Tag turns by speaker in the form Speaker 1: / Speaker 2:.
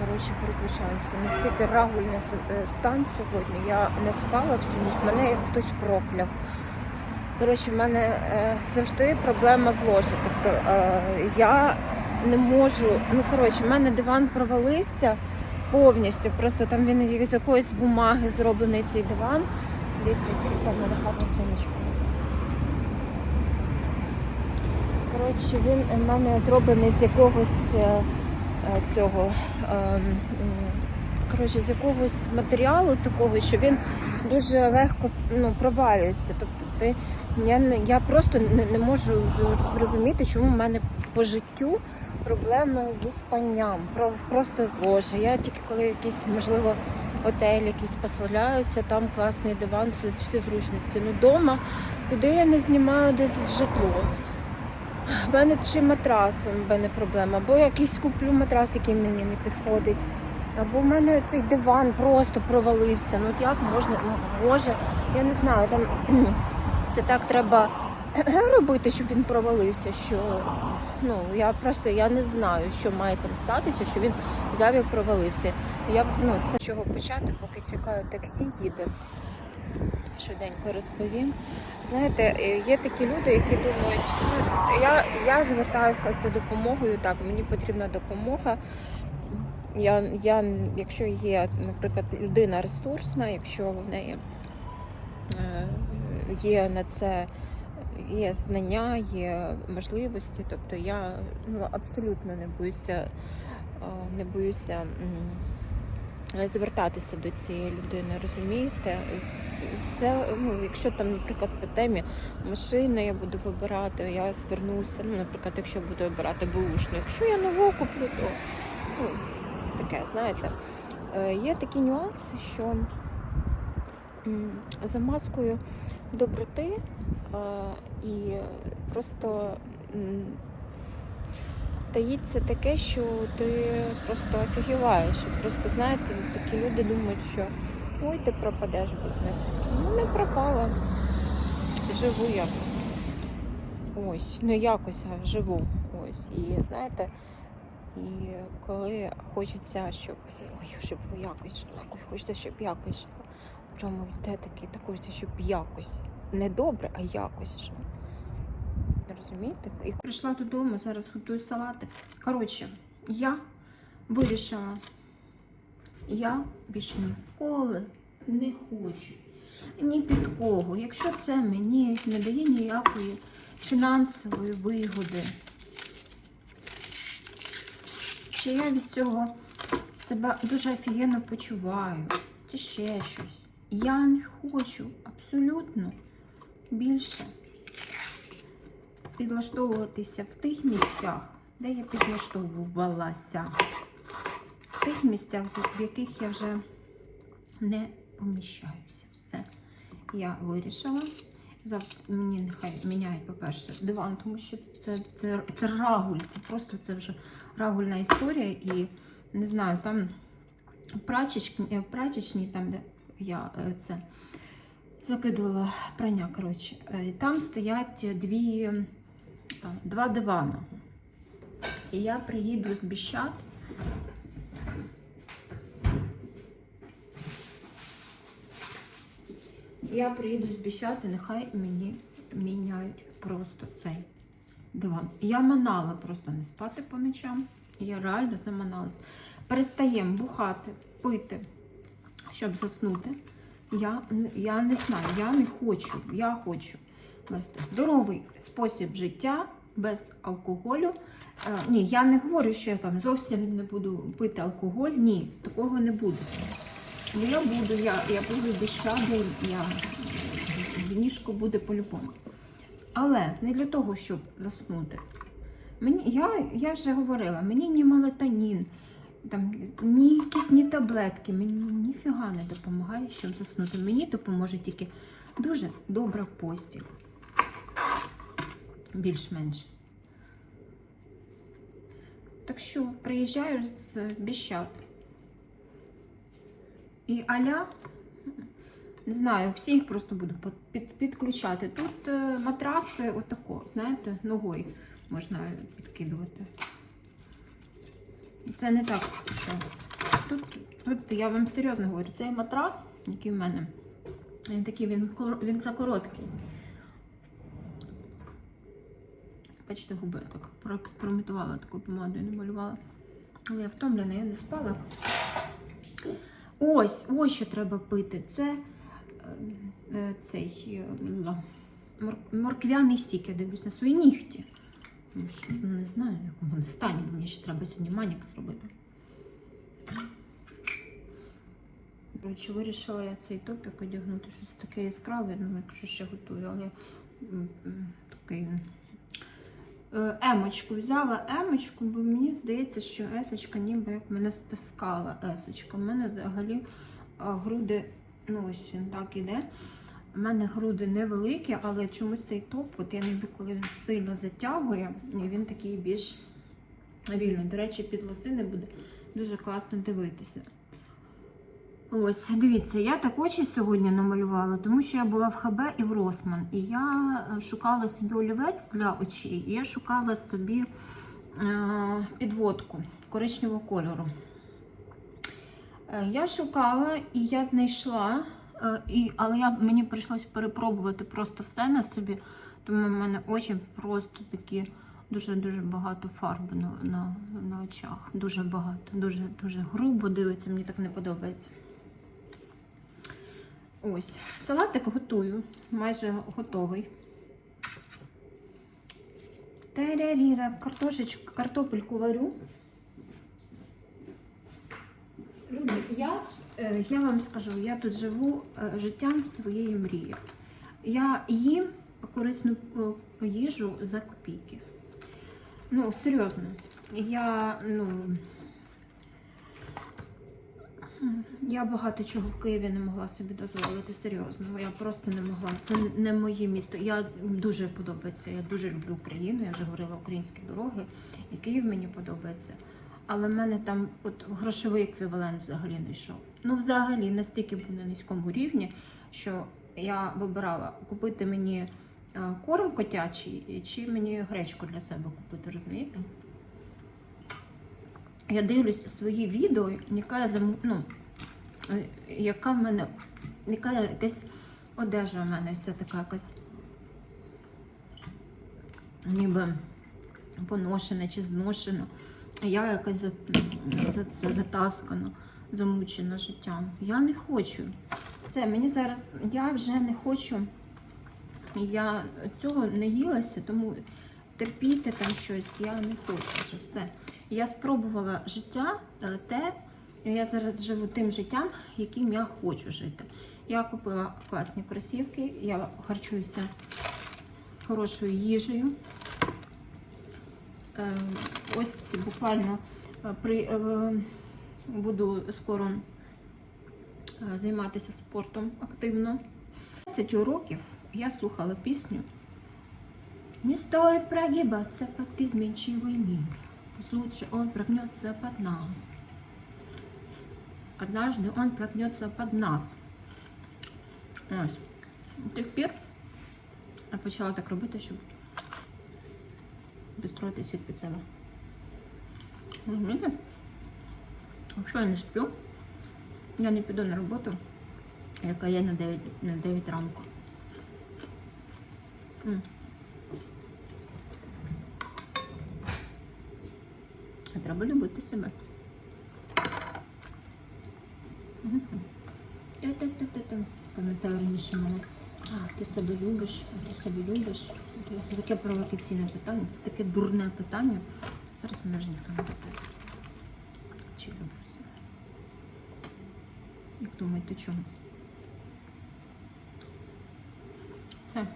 Speaker 1: коротше, переключаємося. Настільки рагульний е, стан сьогодні. Я не спала всю ніч, мене як хтось прокляв. Коротше, в мене е, завжди проблема з ложі. Тобто е, я не можу. Ну, коротше, в мене диван провалився повністю. Просто там він з якоїсь бумаги зроблений цей диван. Дивіться, яке в мене гарне сонечко. Коротше, він в мене зроблений з якогось е, е, цього. е, Коротше, з якогось матеріалу такого, що він дуже легко ну, провалюється. Тобто ти я, не- я просто не, не можу зрозуміти, чому в мене по життю проблеми зі спанням, про, просто ложі. Я тільки коли якийсь, можливо, готель якийсь пославляюся, там класний диван, всі, всі зручності. Ну, вдома, куди я не знімаю десь житло. У мене чи матрасом в мене проблема, або якийсь куплю матрас, який мені не підходить. Або в мене цей диван просто провалився. Ну от як можна, м- може, я не знаю, там це так треба робити, щоб він провалився. Що ну я просто я не знаю, що має там статися, що він взяв і провалився. Я ну це з чого почати, поки чекаю таксі, їде. Швиденько розповім. Знаєте, е, є такі люди, які думають, ну, я, я звертаюся за допомогою, так, мені потрібна допомога. Я, я, якщо є, наприклад, людина ресурсна, якщо в неї е, є на це є знання, є можливості, тобто я ну, абсолютно не боюся, е, не боюся звертатися до цієї людини, розумієте? Це, ну, якщо там, наприклад, по темі машини я буду вибирати, я звернуся, ну, наприклад, якщо буду вибирати бушну, якщо я нову куплю, то ну, таке, знаєте, Е, є такі нюанси, що за маскою доброти е, і просто таїться таке, що ти просто офігіваєш. Просто знаєте, такі люди думають, що ой, ти пропадеш без них. Ну не пропала. Живу якось. Ось, ну якось а живу. Ось. І знаєте, і коли хочеться, щоб ой, щоб якось жило, ой, хочеться, щоб якось жило. Прямо йде такий, так хочеться, щоб якось. Не добре, а якось жило. Розумієте? І прийшла додому, зараз готую салати. Коротше, я вирішила, я більше ніколи не хочу ні під кого. Якщо це мені не дає ніякої фінансової вигоди, чи я від цього себе дуже офігенно почуваю, чи ще щось. Я не хочу абсолютно більше підлаштовуватися в тих місцях, де я підлаштовувалася. В тих місцях, в яких я вже не поміщаюся. Все. Я вирішила. Завтра мені нехай міняють, по-перше, диван, тому що це, це, це рагуль, це просто це вже рагульна історія. І не знаю, там прачечні, прачечні, там, де я е, це закидувала прання, коротше, е, там стоять дві, е, два дивана. І я приїду з Біщат. Я приїду з Біщат і нехай мені міняють просто цей диван. Я манала просто не спати по ночам. Я реально заманалась. Перестаємо бухати, пити, щоб заснути. Я, я не знаю, я не хочу. Я хочу здоровий спосіб життя без алкоголю. Е, ні, я не говорю, що я там зовсім не буду пити алкоголь. Ні, такого не буде. Ну, я буду, я, я буду без шаги, я в ліжко буде по-любому. Але не для того, щоб заснути. Мені, я, я вже говорила, мені ні мелатонін, там, ні якісь ні таблетки, мені ніфіга не допомагає, щоб заснути. Мені допоможе тільки дуже добра постіль. Більш-менш. Так що приїжджаю з Біщат. І аля, не знаю, всіх просто буду під- під, підключати. Тут е, матраси отако, знаєте, ногою можна підкидувати. Це не так, що тут, тут я вам серйозно говорю, цей матрас, який в мене, він такий, він, він закороткий. Бачите, губи так проекспериментувала такою помадою, намалювала. Але я втомлена, я не спала. Ось, ось що треба пити. Це е, е, цей е, морквяний сік. Я дивлюсь на свої нігті. Ну, що, не знаю, в якому вони стані. Мені ще треба сьогодні манік зробити. Коротше, вирішила я цей топік одягнути, щось таке яскраве, ну, якщо ще готую, але такий. Е, Емочку взяла емочку, бо мені здається, що есочка ніби як мене стискала есочка. У мене взагалі груди, ну ось він так іде. У мене груди невеликі, але чомусь цей топ, от я ніби коли він сильно затягує, і він такий більш вільний. До речі, під лосини буде дуже класно дивитися. Ось, дивіться, я так очі сьогодні намалювала, тому що я була в ХБ і в Росман. І я е, шукала собі олівець для очей, і я шукала собі е, підводку коричневого кольору. Е, Я шукала і я знайшла, і, але я, мені прийшлося перепробувати просто все на собі, тому в мене очі просто такі дуже-дуже багато фарби на, на, на очах. Дуже багато, дуже, дуже грубо дивиться, мені так не подобається. Ось, салатик готую, майже готовий. Тараріра, картошечку, картопельку варю. Люди, я, е, я вам скажу, я тут живу е, життям своєї мрії. Я їм корисну е, їжу за копійки. Ну, серйозно. Я, ну. Я багато чого в Києві не могла собі дозволити, серйозно. Я просто не могла. Це не моє місто. Я дуже подобається. Я дуже люблю Україну. Я вже говорила українські дороги, і Київ мені подобається. Але в мене там от грошовий еквівалент взагалі не йшов. Ну, взагалі, настільки був на низькому рівні, що я вибирала купити мені е, корм котячий, чи мені гречку для себе купити, розумієте? Я дивлюся свої відео, яка ну, е, яка в мене, яка якась одежа в мене вся така якась ніби поношена чи зношена. Я якась за, за, за, затаскана, замучена життям. Я не хочу. Все, мені зараз, я вже не хочу. Я цього не їлася, тому терпіти там щось я не хочу вже все. Я спробувала життя те, я зараз живу тим життям, яким я хочу жити. Я купила класні кросівки, я харчуюся хорошою їжею. Е, Ось буквально е, при, е, буду скоро е, займатися спортом активно. 20 років я слухала пісню Не стоит прогибаться под изменчивый мир. Пусть лучше он прогнется под нас. Однажды он прогнется под нас. Ось. З я почала так робити, щоб підстроїти світ під себе. Розумієте? Якщо я не сплю, я не піду на роботу, яка є на 9, на 9 ранку. А треба любити себе. Пам'ятаю раніше мене. А, ти себе любиш, а ти себе любиш. Це таке провокаційне питання, це таке дурне питання. Зараз мене ж ніхто не питає. Чи люблю себе? Як думаєте, чому? Все.